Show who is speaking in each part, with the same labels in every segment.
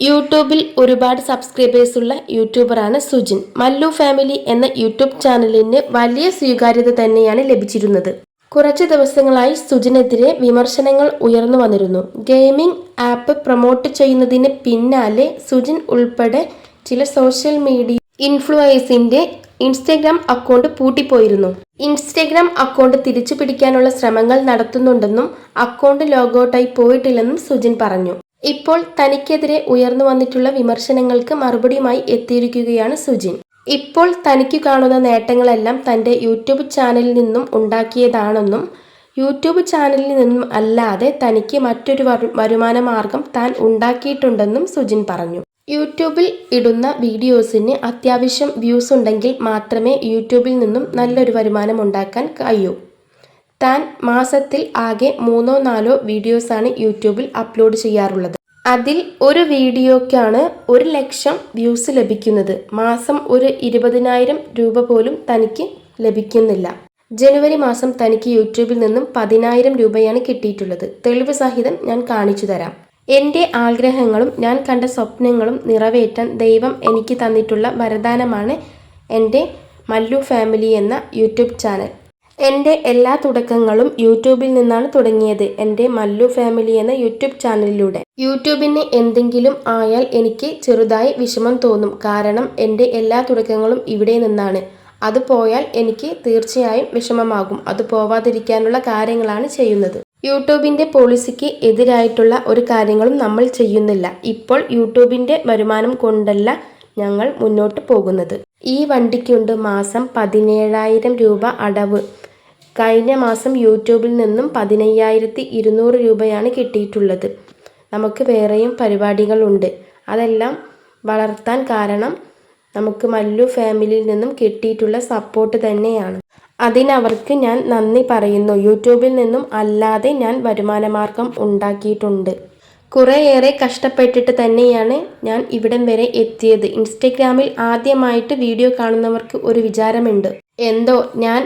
Speaker 1: യൂട്യൂബിൽ ഒരുപാട് സബ്സ്ക്രൈബേഴ്സ് ഉള്ള യൂട്യൂബറാണ് സുജിൻ. മല്ലു ഫാമിലി എന്ന യൂട്യൂബ് ചാനലിന് വലിയ സ്വീകാര്യത തന്നെയാണ് ലഭിച്ചിരുന്നത്. കുറച്ച് ദിവസങ്ങളായി സുജിനെതിരെ വിമർശനങ്ങൾ ഉയർന്നു വന്നിരുന്നു. ഗെയിമിംഗ് ആപ്പ് പ്രൊമോട്ട് ചെയ്യുന്നതിന് പിന്നാലെ സുജിൻ ഉൾപ്പെടെ ചില സോഷ്യൽ മീഡിയ ഇൻഫ്ലുവൻസിന്റെ ഇൻസ്റ്റഗ്രാം അക്കൗണ്ട് പൂട്ടിപ്പോയിരുന്നു. ഇൻസ്റ്റഗ്രാം അക്കൗണ്ട് തിരിച്ചു പിടിക്കാനുള്ള ശ്രമങ്ങൾ നടത്തുന്നുണ്ടെന്നും അക്കൗണ്ട് ലോഗൌട്ടായി പോയിട്ടില്ലെന്നും സുജിൻ പറഞ്ഞു. ഇപ്പോൾ തനിക്കെതിരെ ഉയർന്നു വന്നിട്ടുള്ള വിമർശനങ്ങൾക്ക് മറുപടിയുമായി എത്തിയിരിക്കുകയാണ് സുജിൻ. ഇപ്പോൾ തനിക്ക് കാണുന്ന നേട്ടങ്ങളെല്ലാം തന്റെ യൂട്യൂബ് ചാനലിൽ നിന്നും ഉണ്ടാക്കിയതാണെന്നും യൂട്യൂബ് ചാനലിൽ നിന്നും അല്ലാതെ തനിക്ക് മറ്റൊരു വരു- വരുമാന മാർഗം താൻ ഉണ്ടാക്കിയിട്ടുണ്ടെന്നും സുജിൻ പറഞ്ഞു. യൂട്യൂബിൽ ഇടുന്ന വീഡിയോസിന് അത്യാവശ്യം വ്യൂസ് ഉണ്ടെങ്കിൽ മാത്രമേ യൂട്യൂബിൽ നിന്നും നല്ലൊരു വരുമാനം ഉണ്ടാക്കാൻ കഴിയൂ. താൻ മാസത്തിൽ ആകെ മൂന്നോ നാലോ വീഡിയോസാണ് യൂട്യൂബിൽ അപ്ലോഡ് ചെയ്യാറുള്ളത്. അതിൽ ഒരു വീഡിയോക്കാണ് ഒരു ലക്ഷം വ്യൂസ് ലഭിക്കുന്നത്. മാസം ഒരു ഇരുപതിനായിരം രൂപ പോലും തനിക്ക് ലഭിക്കുന്നില്ല. ജനുവരി മാസം തനിക്ക് യൂട്യൂബിൽ നിന്നും പതിനായിരം രൂപയാണ് കിട്ടിയിട്ടുള്ളത്. തെളിവ് സഹിതം ഞാൻ കാണിച്ചു തരാം. എന്റെ ആഗ്രഹങ്ങളും ഞാൻ കണ്ട സ്വപ്നങ്ങളും നിറവേറ്റാൻ ദൈവം എനിക്ക് തന്നിട്ടുള്ള വരദാനമാണ് എന്റെ മല്ലു ഫാമിലി എന്ന യൂട്യൂബ് ചാനൽ. എന്റെ എല്ലാ തുടക്കങ്ങളും യൂട്യൂബിൽ നിന്നാണ് തുടങ്ങിയത്. എന്റെ മല്ലു ഫാമിലി എന്ന യൂട്യൂബ് ചാനലിലൂടെ. യൂട്യൂബിന് എന്തെങ്കിലും ആയാൽ എനിക്ക് ചെറുതായി വിഷമം തോന്നും. കാരണം എന്റെ എല്ലാ തുടക്കങ്ങളും ഇവിടെ നിന്നാണ്. അത് പോയാൽ എനിക്ക് തീർച്ചയായും വിഷമമാകും. അത് പോവാതിരിക്കാനുള്ള കാര്യങ്ങളാണ് ചെയ്യുന്നത്. യൂട്യൂബിന്റെ പോളിസിക്ക് എതിരായിട്ടുള്ള ഒരു കാര്യങ്ങളും നമ്മൾ ചെയ്യുന്നില്ല. ഇപ്പോൾ യൂട്യൂബിന്റെ വരുമാനം കൊണ്ടല്ല ഞങ്ങൾ മുന്നോട്ട് പോകുന്നത്. ഈ വണ്ടിക്കുണ്ട് മാസം പതിനേഴായിരം രൂപ അടവ്. കഴിഞ്ഞ മാസം യൂട്യൂബിൽ നിന്നും പതിനയ്യായിരത്തി ഇരുന്നൂറ് രൂപയാണ് കിട്ടിയിട്ടുള്ളത്. നമുക്ക് വേറെയും പരിപാടികളുണ്ട്. അതെല്ലാം വളർത്താൻ കാരണം നമുക്ക് മല്ലു ഫാമിലിയിൽ നിന്നും കിട്ടിയിട്ടുള്ള സപ്പോർട്ട് തന്നെയാണ്. അതിനവർക്ക് ഞാൻ നന്ദി പറയുന്നു. യൂട്യൂബിൽ നിന്നും അല്ലാതെ ഞാൻ വരുമാനമാർഗം ഉണ്ടാക്കിയിട്ടുണ്ട്. കുറേയേറെ കഷ്ടപ്പെട്ടിട്ട് തന്നെയാണ് ഞാൻ ഇവിടം വരെ എത്തിയത്. ഇൻസ്റ്റഗ്രാമിൽ ആദ്യമായിട്ട് വീഡിയോ കാണുന്നവർക്ക് ഒരു വിചാരമുണ്ട്. എന്തോ ഞാൻ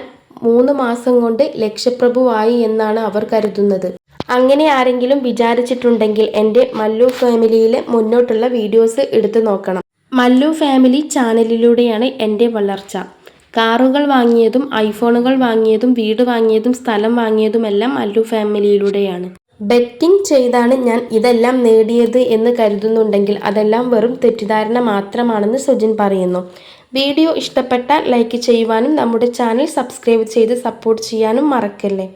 Speaker 1: മൂന്ന് മാസം കൊണ്ട് ലക്ഷപ്രഭുവായി എന്നാണ് അവർ കരുതുന്നത്. അങ്ങനെ ആരെങ്കിലും വിചാരിച്ചിട്ടുണ്ടെങ്കിൽ എന്റെ മല്ലു ഫാമിലിയിലെ മുന്നോട്ടുള്ള വീഡിയോസ് എടുത്തു നോക്കണം. മല്ലു ഫാമിലി ചാനലിലൂടെയാണ് എന്റെ വളർച്ച. കാറുകൾ വാങ്ങിയതും ഐഫോണുകൾ വാങ്ങിയതും വീട് വാങ്ങിയതും സ്ഥലം വാങ്ങിയതുമെല്ലാം മല്ലു ഫാമിലിയിലൂടെയാണ്. ബെറ്റിംഗ് ചെയ്താണ് ഞാൻ ഇതെല്ലാം നേടിയത് എന്ന് കരുതുന്നുണ്ടെങ്കിൽ അതെല്ലാം വെറും തെറ്റിദ്ധാരണ മാത്രമാണെന്ന് സുജിൻ പറയുന്നു. വീഡിയോ ഇഷ്ടപ്പെട്ടാൽ ലൈക്ക് ചെയ്യുവാനും നമ്മുടെ ചാനൽ സബ്സ്ക്രൈബ് ചെയ്ത് സപ്പോർട്ട് ചെയ്യാനും മറക്കല്ലേ.